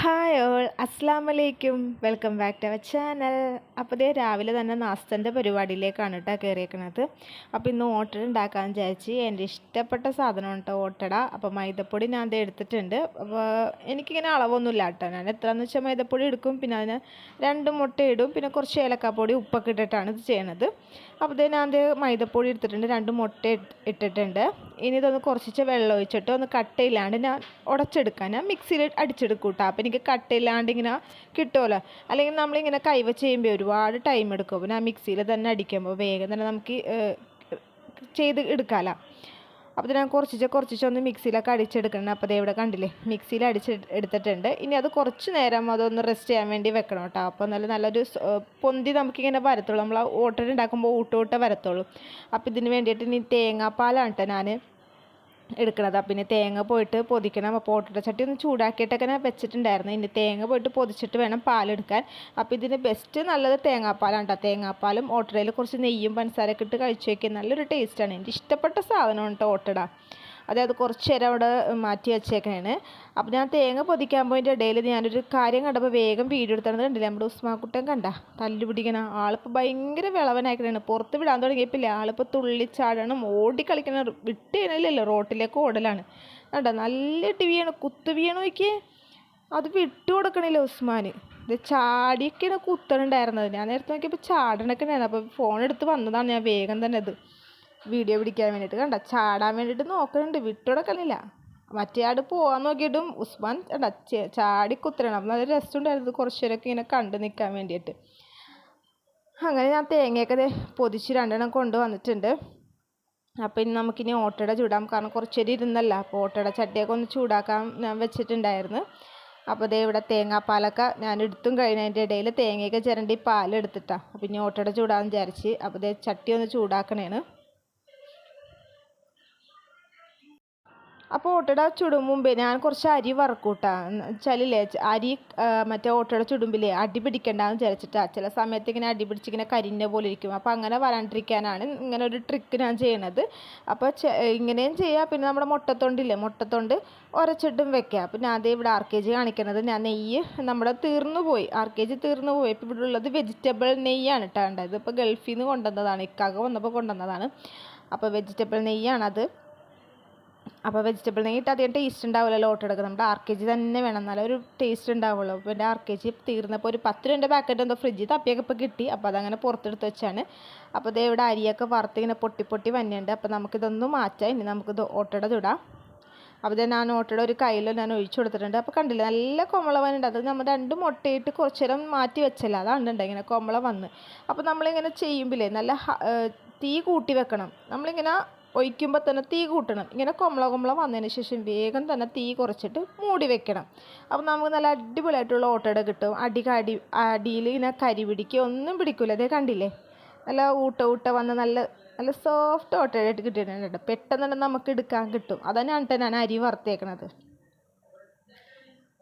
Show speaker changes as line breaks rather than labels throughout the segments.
Hi all അസ്സാം വലൈക്കും welcome back to our channel അപ്പോൾ ഇതേ രാവിലെ തന്നെ നാസ്തന്റെ പരിപാടിയിലേക്കാണ് കേട്ടോ കയറിയേക്കണത് അപ്പോൾ ഇന്ന് ഓട്ടട ഉണ്ടാക്കാൻ വിചാരിച്ച് എന്റെ ഇഷ്ടപ്പെട്ട സാധനമാണ് കേട്ടോ ഓട്ടട. അപ്പോൾ മൈദപ്പൊടി ഞാൻ അത് എടുത്തിട്ടുണ്ട്. അപ്പോൾ എനിക്കിങ്ങനെ അളവൊന്നുമില്ല കേട്ടോ ഞാൻ എത്രയെന്ന് വെച്ചാൽ മൈദപ്പൊടി എടുക്കും. പിന്നെ അതിന് രണ്ട് മുട്ട ഇടും. പിന്നെ കുറച്ച് ഏലക്കാപ്പൊടി ഉപ്പൊക്കെ ഇട്ടിട്ടാണ് ഇത് ചെയ്യണത്. അപ്പോൾ ഇത് ഞാൻ അത് മൈദപ്പൊടി എടുത്തിട്ടുണ്ട് രണ്ട് മുട്ട ഇട്ടിട്ടുണ്ട്. ഇനി ഇതൊന്ന് കുറച്ച് വെള്ളം ഒഴിച്ചിട്ട് ഒന്ന് കട്ടയില്ലാണ്ട് ഞാൻ ഉടച്ചെടുക്കാൻ ഞാൻ മിക്സിയിൽ അടിച്ചെടുക്കും കേട്ടോ അപ്പോൾ എനിക്ക് കട്ടയില്ലാണ്ട് ഇങ്ങനെ കിട്ടുമല്ലോ അല്ലെങ്കിൽ നമ്മളിങ്ങനെ കൈവച്ച് ചെയ്യുമ്പോൾ ഒരുപാട് ടൈം എടുക്കും. അപ്പോൾ ഞാൻ മിക്സിയിൽ തന്നെ അടിക്കുമ്പോൾ വേഗം തന്നെ നമുക്ക് ചെയ്ത് എടുക്കാമല്ലോ അപ്പോൾ ഞാൻ കുറച്ചിച്ച് കുറച്ചിച്ച് ഒന്ന് മിക്സിയിലൊക്കെ അടിച്ചെടുക്കണം. അപ്പോൾ ഇവിടെ കണ്ടില്ലേ മിക്സിയിൽ അടിച്ച് എടുത്തിട്ടുണ്ട്. ഇനി അത് കുറച്ച് നേരം അതൊന്ന് റെസ്റ്റ് ചെയ്യാൻ വേണ്ടി വെക്കണം കേട്ടോ. അപ്പോൾ നല്ല നല്ലൊരു പൊന്തി നമുക്കിങ്ങനെ വരത്തുള്ളൂ. നമ്മൾ ഓട്ടർ ഉണ്ടാക്കുമ്പോൾ ഊട്ട വരത്തുള്ളൂ. അപ്പോൾ ഇതിന് വേണ്ടിയിട്ട് ഇനി തേങ്ങാപ്പാലാണ് കേട്ടോ ഞാൻ എടുക്കണത്. പിന്നെ തേങ്ങ പോയിട്ട് പൊതിക്കണം. അപ്പോൾ ചട്ടി ഒന്ന് ചൂടാക്കിയിട്ടൊക്കെ ഞാൻ വെച്ചിട്ടുണ്ടായിരുന്നു. ഇനി തേങ്ങ പോയിട്ട് പൊതിച്ചിട്ട് വേണം പാലെടുക്കാൻ. അപ്പോൾ ഇതിന് ബെസ്റ്റ് നല്ലത് തേങ്ങാപ്പാലാണ് കേട്ടോ തേങ്ങാപ്പാലും ഓട്ടടയിൽ കുറച്ച് നെയ്യും പഞ്ചസാരയൊക്കെ ഇട്ട് കഴിച്ചു വയ്ക്കാൻ നല്ലൊരു ടേസ്റ്റാണ് എനിക്ക് ഇഷ്ടപ്പെട്ട സാധനമാണ് കേട്ടോ ഓട്ടട. അതായത് കുറച്ച് നേരം അവിടെ മാറ്റി വെച്ചേക്കാണ് അപ്പോൾ ഞാൻ തേങ്ങ പൊതിക്കാൻ പോയതിന്റെ ഇടയിൽ ഞാനൊരു കാര്യം കണ്ടപ്പോൾ വേഗം വീഡിയോ എടുത്തത് കണ്ടില്ലേ നമ്മുടെ ഉസ്മാക്കുട്ടൻ കണ്ട തല്ലു പിടിക്കണം ആളിപ്പോൾ ഭയങ്കര വിളവനായിക്കണേ പുറത്ത് വിടാൻ തുടങ്ങിയപ്പില്ല ആളിപ്പോൾ തുള്ളിച്ചാടണം ഓടി കളിക്കണം വിട്ട് കഴിഞ്ഞില്ലല്ലോ റോട്ടിലേക്ക് ഓടലാണ്. കണ്ട? നല്ല ടി ടിവിയാണ് കുത്തു വീണ് നോക്കിയേ. അത് വിട്ടു കൊടുക്കണില്ല ഉസ്മാൻ ഇത് ചാടിയൊക്കെയാണ് കുത്തണുണ്ടായിരുന്നത്. ഞാൻ നേരത്തെ നോക്കിയപ്പോൾ ചാടണൊക്കെ ഉണ്ടായിരുന്നു അപ്പോൾ ഫോൺ എടുത്ത് വന്നതാണ് ഞാൻ വേഗം തന്നെ ഇത്. വീഡിയോ പിടിക്കാൻ വേണ്ടിയിട്ട് കണ്ട? ചാടാൻ വേണ്ടിയിട്ട് നോക്കുന്നുണ്ട് വിട്ടുകൊടുക്കണില്ല മറ്റേ ആട് പോകാൻ നോക്കിയിട്ടും ഉസ്മാൻ കണ്ട? ചാടി കുത്തരണം നല്ല രസമുണ്ടായിരുന്നു. കുറച്ചു നേരമൊക്കെ ഇങ്ങനെ കണ്ടു നിൽക്കാൻ വേണ്ടിയിട്ട്. അങ്ങനെ ഞാൻ തേങ്ങയൊക്കെ പൊതിച്ച് രണ്ടെണ്ണം കൊണ്ടുവന്നിട്ടുണ്ട് അപ്പോൾ ഇനി നമുക്കിനി ഓട്ടയുടെ ചൂടാം. കാരണം കുറച്ചേരി ഇരുന്നല്ല. അപ്പോൾ ഓട്ടയുടെ ചട്ടിയൊക്കെ ഒന്ന് ചൂടാക്കാൻ ഞാൻ വെച്ചിട്ടുണ്ടായിരുന്നു. അപ്പോൾ ദേ ഇവിടെ തേങ്ങാപ്പാലൊക്കെ ഞാൻ എടുത്തും കഴിഞ്ഞതിന്റെ ഇടയിൽ തേങ്ങയൊക്കെ ചിരണ്ടി പാലെടുത്തിട്ടാണ് അപ്പോൾ ഇനി ഓട്ടയുടെ ചൂടാന്ന് വിചാരിച്ച്. അപ്പോൾ ദേ ചട്ടി ഒന്ന് ചൂടാക്കണേണ്. അപ്പോൾ ഓട്ടട ചുടും മുമ്പേ ഞാൻ കുറച്ച് അരി വറക്കൂട്ടാ. വെച്ചാലില്ലേ അരി മറ്റേ ഓട്ടട ചുടുമ്പില്ലേ അടി പിടിക്കണ്ടെന്ന് വിചാരിച്ചിട്ടാ. ചില സമയത്ത് ഇങ്ങനെ അടി പിടിച്ചിങ്ങനെ കരിഞ്ഞ പോലെ ഇരിക്കും. അപ്പോൾ അങ്ങനെ വരാണ്ടിരിക്കാനാണ് ഇങ്ങനെ ഒരു ട്രിക്ക് ഞാൻ ചെയ്യണത്. അപ്പോൾ ഇങ്ങനെയും ചെയ്യാം. പിന്നെ നമ്മുടെ മുട്ടത്തൊണ്ടില്ലേ മുട്ടത്തൊണ്ട് ഉരച്ചിട്ടും വെക്കാം. അപ്പോൾ ഞാൻ അതേ ഇവിടെ ആർ കെ ജി കാണിക്കുന്നത് ഞാൻ നെയ്യ് നമ്മുടെ തീർന്നു പോയി. ആർ കെ ജി തീർന്നു പോയി. ഇപ്പോൾ ഇവിടെ ഉള്ളത് വെജിറ്റബിൾ നെയ്യാണ് കേട്ടോ ഉണ്ടായത് ഇപ്പോൾ ഗൾഫിൽ നിന്ന് കൊണ്ടുവന്നതാണ്. ഇക്കാക വന്നപ്പോൾ കൊണ്ടുവന്നതാണ്. അപ്പോൾ വെജിറ്റബിൾ നെയ്യാണത്. അപ്പോൾ വെജിറ്റബിൾ നെയ്യ് ഇട്ട് അധികം ടേസ്റ്റ് ഉണ്ടാവില്ലല്ലോ ഓട്ടെടുക്കുക നമ്മുടെ ആർ കെ ജി തന്നെ വേണം എന്നാലേ ഒരു ടേസ്റ്റ് ഉണ്ടാവുള്ളൂ. അപ്പോൾ എന്റെ ആർ കെ ജി തീർന്നപ്പോൾ ഒരു പത്ത് രൂപ പാക്കറ്റ് എന്തോ ഫ്രിഡ്ജിൽ തപ്പിയൊക്കെ ഇപ്പോൾ കിട്ടി. അപ്പോൾ അതങ്ങനെ പുറത്തെടുത്ത് വെച്ചാണ്. അപ്പോൾ ദേ ഇവിടെ അരിയൊക്കെ വറുത്ത് ഇങ്ങനെ പൊട്ടി പൊട്ടി വന്നിട്ടുണ്ട്. അപ്പോൾ നമുക്കിതൊന്ന് മാറ്റാം. ഇനി നമുക്കിത് ഓട്ടയുടെ ചുടാം അപ്പോൾ ഇത് ഞാൻ ഓട്ടയുടെ ഒരു കയ്യിൽ ഞാൻ ഒഴിച്ചു കൊടുത്തിട്ടുണ്ട്. അപ്പോൾ കണ്ടില്ല നല്ല കൊമള വന്നുണ്ട് അത് നമ്മൾ രണ്ട് മുട്ടയിട്ട് കുറച്ച് നേരം മാറ്റി വെച്ചല്ല. അതാണ് ഉണ്ട് ഇങ്ങനെ കൊമള വന്ന്. അപ്പോൾ നമ്മളിങ്ങനെ ചെയ്യുമ്പില്ലേ നല്ല തീ കൂട്ടി വെക്കണം. നമ്മളിങ്ങനെ ഒഴിക്കുമ്പോൾ തന്നെ തീ കൂട്ടണം. ഇങ്ങനെ കൊമള കൊമ്പള വന്നതിന് ശേഷം വേഗം തന്നെ തീ കുറച്ചിട്ട് മൂടി വെക്കണം. അപ്പോൾ നമുക്ക് നല്ല അടിപൊളിയായിട്ടുള്ള ഓട്ടയുടെ കിട്ടും. അടി കടി അടിയിൽ ഇങ്ങനെ കരി പിടിക്കുക ഒന്നും പിടിക്കില്ല അതേ കണ്ടില്ലേ? നല്ല ഊട്ട ഊട്ട വന്ന് നല്ല നല്ല സോഫ്റ്റ് ഓട്ടയായിട്ട് കിട്ടിയിട്ടുണ്ട് പെട്ടെന്ന് തന്നെ നമുക്ക് എടുക്കാൻ കിട്ടും. അതന്നെയാണ് ഞാൻ അരി വറുത്തേക്കണത്.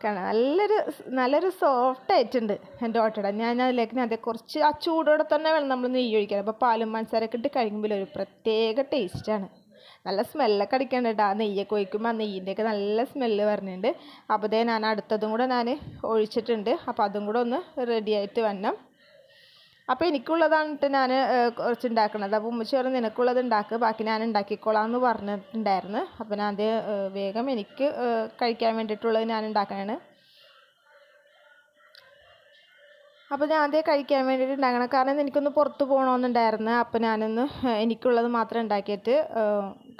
നല്ലൊരു നല്ലൊരു സോഫ്റ്റ് ആയിട്ടുണ്ട് എന്റെ ഓട്ടട. ഞാൻ അതിലേക്ക് അതേ കുറച്ച് ആ ചൂടോടെ തന്നെ വേണം നമ്മൾ നെയ്യ് ഒഴിക്കാൻ. അപ്പോൾ പാലും പഞ്ചസാരയൊക്കെ ഇട്ട് കഴിക്കുമ്പോൾ ഒരു പ്രത്യേക ടേസ്റ്റാണ് നല്ല സ്മെല്ലൊക്കെ അടിക്കുന്നുണ്ട് കേട്ടോ ആ നെയ്യൊക്കെ ഒഴിക്കുമ്പോൾ ആ നെയ്യിന്റെയൊക്കെ നല്ല സ്മെല്ല് വരുന്നുണ്ട് അപ്പോൾ ദേ ഞാൻ അടുത്തതും കൂടെ ഞാൻ ഒഴിച്ചിട്ടുണ്ട്. അപ്പോൾ അതും കൂടെ ഒന്ന് റെഡിയായിട്ട് വരണം. അപ്പോൾ എനിക്കുള്ളതാണിട്ട് ഞാൻ കുറച്ച് ഉണ്ടാക്കണത് അപ്പോൾ ഉമ്മച്ചി പറഞ്ഞു നിനക്കുള്ളത് ഉണ്ടാക്കുക ബാക്കി ഞാൻ ഉണ്ടാക്കിക്കോളാം എന്ന് പറഞ്ഞിട്ടുണ്ടായിരുന്നു. അപ്പോൾ ഞാൻ അത് വേഗം എനിക്ക് കഴിക്കാൻ വേണ്ടിയിട്ടുള്ളത് ഞാൻ ഉണ്ടാക്കണതാണ് അപ്പോൾ ഞാൻ അതേ കഴിക്കാൻ വേണ്ടിയിട്ട് ഉണ്ടാക്കണം. കാരണം എനിക്കൊന്ന് പുറത്ത് പോകണമെന്നുണ്ടായിരുന്നു. അപ്പോൾ ഞാനൊന്ന് എനിക്കുള്ളത് മാത്രം ഉണ്ടാക്കിയിട്ട്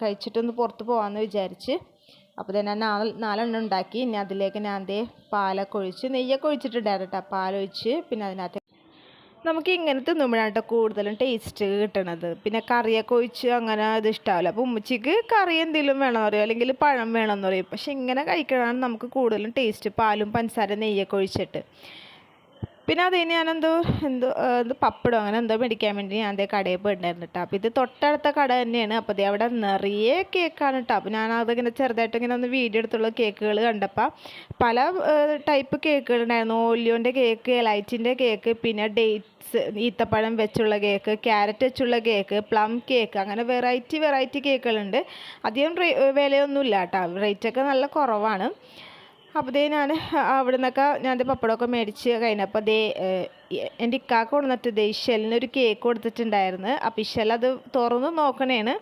കഴിച്ചിട്ടൊന്ന് പുറത്ത് പോകാമെന്ന് വിചാരിച്ച്. അപ്പോൾ തന്നെ നാല് നാലെണ്ണം ഉണ്ടാക്കി. ഇനി അതിലേക്ക് ഞാൻ അതേ പാലൊക്കെ ഒഴിച്ച് നെയ്യൊക്കെ ഒഴിച്ചിട്ടുണ്ടായിരുന്നു കേട്ടോ. പാലൊഴിച്ച് പിന്നെ അതിനകത്ത് നമുക്ക് ഇങ്ങനെ തിന്നുമ്പോഴാണ് കൂടുതലും ടേസ്റ്റ് കിട്ടണത്. പിന്നെ കറിയൊക്കെ ഒഴിച്ച് അങ്ങനെ ഇത് ഇഷ്ടാവില്ല. അപ്പോൾ ഉമ്മച്ചിക്ക് കറി എന്തെങ്കിലും വേണമെന്ന് പറയും. അല്ലെങ്കിൽ പഴം വേണമെന്ന് പറയും. പക്ഷെ ഇങ്ങനെ കഴിക്കണതാണ് നമുക്ക് കൂടുതലും ടേസ്റ്റ് പാലും പഞ്ചസാര നെയ്യൊക്കെ ഒഴിച്ചിട്ട്. പിന്നെ അത് കഴിഞ്ഞ് ഞാനെന്തോ എന്തോ എന്ത് പപ്പടം അങ്ങനെ എന്തോ മേടിക്കാൻ വേണ്ടി ഞാൻ അതേ കടയിൽ പോയിട്ടുണ്ടായിരുന്നു കേട്ടോ അപ്പോൾ ഇത് തൊട്ടടുത്ത കട തന്നെയാണ്. അപ്പോൾ ദേ അവിടെ നിറയെ കേക്കാണ് കേട്ടോ അപ്പോൾ ഞാൻ അതിങ്ങനെ ചെറുതായിട്ട് ഇങ്ങനെ ഒന്ന് വീഡിയോ എടുത്തുള്ള കേക്കുകൾ കണ്ടപ്പോൾ പല ടൈപ്പ് കേക്കുകൾ ഉണ്ടായിരുന്നു. ഓലിയോന്റെ കേക്ക് എലൈറ്റിന്റെ കേക്ക് പിന്നെ ഡേറ്റ്സ് ഈത്തപ്പഴം വെച്ചുള്ള കേക്ക് ക്യാരറ്റ് വെച്ചുള്ള കേക്ക് പ്ലം കേക്ക് അങ്ങനെ വെറൈറ്റി വെറൈറ്റി കേക്കുകളുണ്ട്. അധികം വിലയൊന്നുമില്ല കേട്ടോ റേറ്റൊക്കെ നല്ല കുറവാണ്. അപ്പോൾ ദേ ഞാൻ അവിടെ നിന്നൊക്കെ ഞാൻ പപ്പടമൊക്കെ മേടിച്ച് കഴിഞ്ഞപ്പോൾ ദേ എന്റെ ഇക്കാക്ക കൊണ്ടുവന്നിട്ട് ദേ ഇഷലിന് ഒരു കേക്ക് കൊടുത്തിട്ടുണ്ടായിരുന്നു. അപ്പോൾ ഇഷൽ അത് തുറന്ന് നോക്കണേണ്.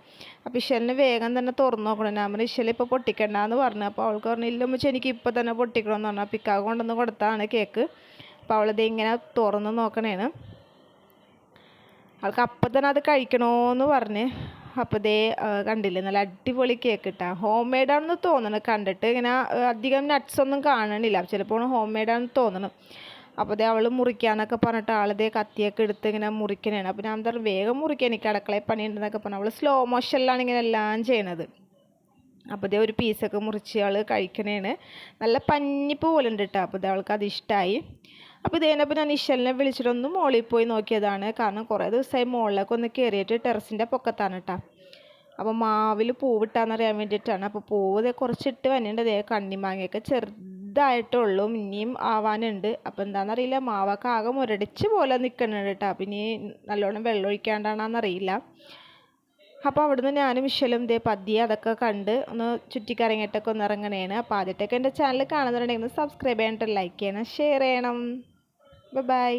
അപ്പോൾ ഇഷലിന് വേഗം തന്നെ തുറന്ന് നോക്കണേ. ഞാൻ പറഞ്ഞു ഇഷൽ ഇപ്പോൾ പൊട്ടിക്കണ്ടെന്ന് പറഞ്ഞു. അപ്പോൾ അവൾക്ക് പറഞ്ഞു ഇല്ല മുച്ച എനിക്ക് ഇപ്പോൾ തന്നെ പൊട്ടിക്കണമെന്ന് പറഞ്ഞു. അപ്പോൾ ഇക്കാക്ക കൊണ്ടുവന്ന് കൊടുത്താണ് കേക്ക് അപ്പോൾ അവളത് ഇങ്ങനെ തുറന്ന് നോക്കണേണ്. അവൾക്ക് അപ്പം തന്നെ അത് കഴിക്കണമെന്ന് പറഞ്ഞ്. അപ്പോൾ ദേ ആ, കണ്ടില്ലേ? നല്ല അടിപൊളി കേക്ക് ഇട്ടാ. ഹോം മെയ്ഡാണെന്ന് തോന്നണം. കണ്ടിട്ട് ഇങ്ങനെ അധികം നട്ട്സ് ഒന്നും കാണണില്ല. ചിലപ്പോൾ ഹോം മെയ്ഡാണെന്ന് തോന്നണം. അപ്പോൾ ദേ അവൾ മുറിക്കാന്നൊക്കെ പറഞ്ഞിട്ട് ആളിതേ കത്തിയൊക്കെ എടുത്ത് ഇങ്ങനെ മുറിക്കണേണ്. അപ്പോൾ ഞാൻ എന്താ വേഗം മുറിക്കാൻ എനിക്ക് അടുക്കളയിൽ പണിയുണ്ടെന്നൊക്കെ പറഞ്ഞു. അവൾ സ്ലോ മോഷനിലാണ് ഇങ്ങനെ എല്ലാം ചെയ്യണത്. അപ്പോൾ ഇതേ ഒരു പീസൊക്കെ മുറിച്ച് ആൾ കഴിക്കണേണ്. നല്ല പഞ്ഞിപ്പ് പോലെ ഉണ്ട് കേട്ടോ അപ്പോൾ ഇത് അവൾക്ക് അത് ഇഷ്ടമായി അപ്പോൾ ഇത് കഴിഞ്ഞപ്പോൾ ഞാൻ ഇഷലിനെ വിളിച്ചിട്ടൊന്ന് മോളിൽ പോയി നോക്കിയതാണ്. കാരണം കുറേ ദിവസമായി മുകളിലേക്ക് ഒന്ന് കയറിയിട്ട് ടെറസിന്റെ പൊക്കത്താണ് കേട്ടോ അപ്പോൾ മാവിൽ പൂവിട്ടാന്നറിയാൻ വേണ്ടിയിട്ടാണ്. അപ്പോൾ പൂവ് കുറച്ചിട്ട് വന്നിട്ടുണ്ട് ദേ കണ്ണിമാങ്ങയൊക്കെ ചെറുതായിട്ടുള്ളൂ. ഇനിയും ആവാനുണ്ട്. അപ്പോൾ എന്താണെന്നറിയില്ല മാവൊക്കെ ആകെ മുരടിച്ച് പോലെ നിൽക്കുന്നുണ്ട് കേട്ടോ അപ്പം ഇനി നല്ലോണം വെള്ളം ഒഴിക്കാണ്ടാണെന്നറിയില്ല അപ്പോൾ അവിടുന്ന് ഞാനും വിശ്വലും ഇതേ പതിയെ അതൊക്കെ കണ്ട് ഒന്ന് ചുറ്റിക്കറങ്ങിയിട്ടൊക്കെ ഒന്ന് ഇറങ്ങണേണ്. അപ്പോൾ ആദ്യമായിട്ടൊക്കെ എന്റെ ചാനൽ കാണുന്നുണ്ടെങ്കിൽ ഒന്ന് സബ്സ്ക്രൈബ് ചെയ്യണം ലൈക്ക് ചെയ്യണം ഷെയർ ചെയ്യണം. ബൈ